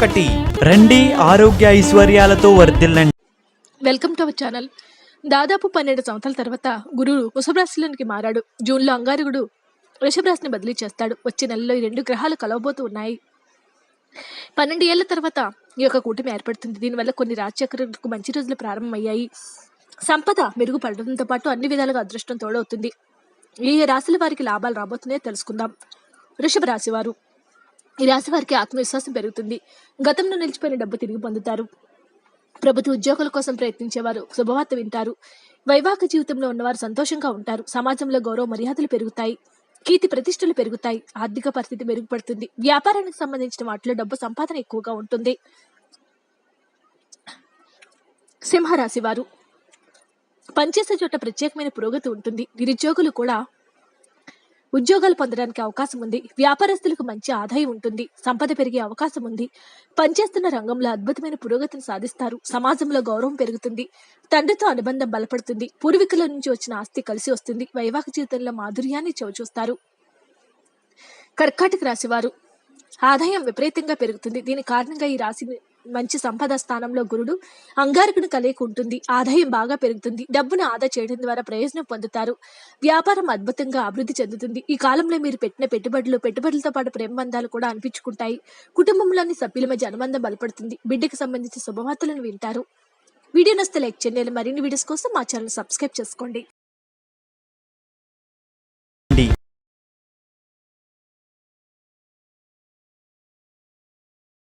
ఒకటి. రండి ఆరోగ్య ఐశ్వర్యాలతో వర్ధిల్లండి. Welcome to our channel. దాదాపు పన్నెండు సంవత్సరాల తర్వాత గురువు వృషభరాశిలోనికి మారాడు. జూన్లో అంగారకుడు వృషభరాశిని బదిలీ చేస్తాడు. వచ్చే నెలలో ఈ రెండు గ్రహాలు కలవబోతూ ఉన్నాయి. పన్నెండు ఏళ్ళ తర్వాత ఈ యొక్క కూటమి ఏర్పడుతుంది. దీనివల్ల కొన్ని రాజచక్రులకు మంచి రోజులు ప్రారంభమయ్యాయి. సంపద మెరుగుపడడంతో పాటు అన్ని విధాలుగా అదృష్టం తోడవుతుంది. ఏ ఏ రాశుల వారికి లాభాలు రాబోతున్నాయో తెలుసుకుందాం. వృషభ రాశి వారు. ఈ రాశి వారికి ఆత్మవిశ్వాసం పెరుగుతుంది. గతంలో నిలిచిపోయిన డబ్బు తిరిగి పొందుతారు. ప్రభుత్వ ఉద్యోగుల కోసం ప్రయత్నించేవారు శుభవార్త వింటారు. వైవాహిక జీవితంలో ఉన్నవారు సంతోషంగా ఉంటారు. సమాజంలో గౌరవ మర్యాదలు పెరుగుతాయి. కీర్తి ప్రతిష్టలు పెరుగుతాయి. ఆర్థిక పరిస్థితి మెరుగుపడుతుంది. వ్యాపారానికి సంబంధించిన వాటిలో డబ్బు సంపాదన ఎక్కువగా ఉంటుంది. సింహరాశి వారు. పనిచేసే చోట ప్రత్యేకమైన పురోగతి ఉంటుంది. నిరుద్యోగులు కూడా ఉద్యోగాలు పొందడానికి అవకాశం ఉంది. వ్యాపారస్తులకు మంచి ఆదాయం ఉంటుంది. సంపద పెరిగే అవకాశం ఉంది. పనిచేస్తున్న రంగంలో అద్భుతమైన పురోగతిని సాధిస్తారు. సమాజంలో గౌరవం పెరుగుతుంది. తండ్రితో అనుబంధం బలపడుతుంది. పూర్వీకుల నుంచి వచ్చిన ఆస్తి కలిసి వస్తుంది. వైవాహిక జీవితంలో మాధుర్యాన్ని చవిచూస్తారు. కర్కాటక రాశివారు ఆదాయం విపరీతంగా పెరుగుతుంది. దీని కారణంగా ఈ రాశి మంచి సంపద స్థానంలో గురుడు అంగారకుడు కలిగి ఉంటుంది. ఆదాయం బాగా పెరుగుతుంది. డబ్బును ఆదా చేయడం ద్వారా ప్రయోజనం పొందుతారు. వ్యాపారం అద్భుతంగా అభివృద్ధి చెందుతుంది. ఈ కాలంలో మీరు పెట్టిన పెట్టుబడులు పెట్టుబడులతో పాటు ప్రేమబంధాలు కూడా అనిపించుకుంటాయి. కుటుంబంలోని సభ్యుల మధ్య అనుబంధం బలపడుతుంది. బిడ్డకు సంబంధించిన శుభవార్తలను వింటారు. వీడియో నస్తే లైక్ చేయండి. మరిన్ని వీడియోస్ కోసం మా ఛానల్ సబ్స్క్రైబ్ చేసుకోండి.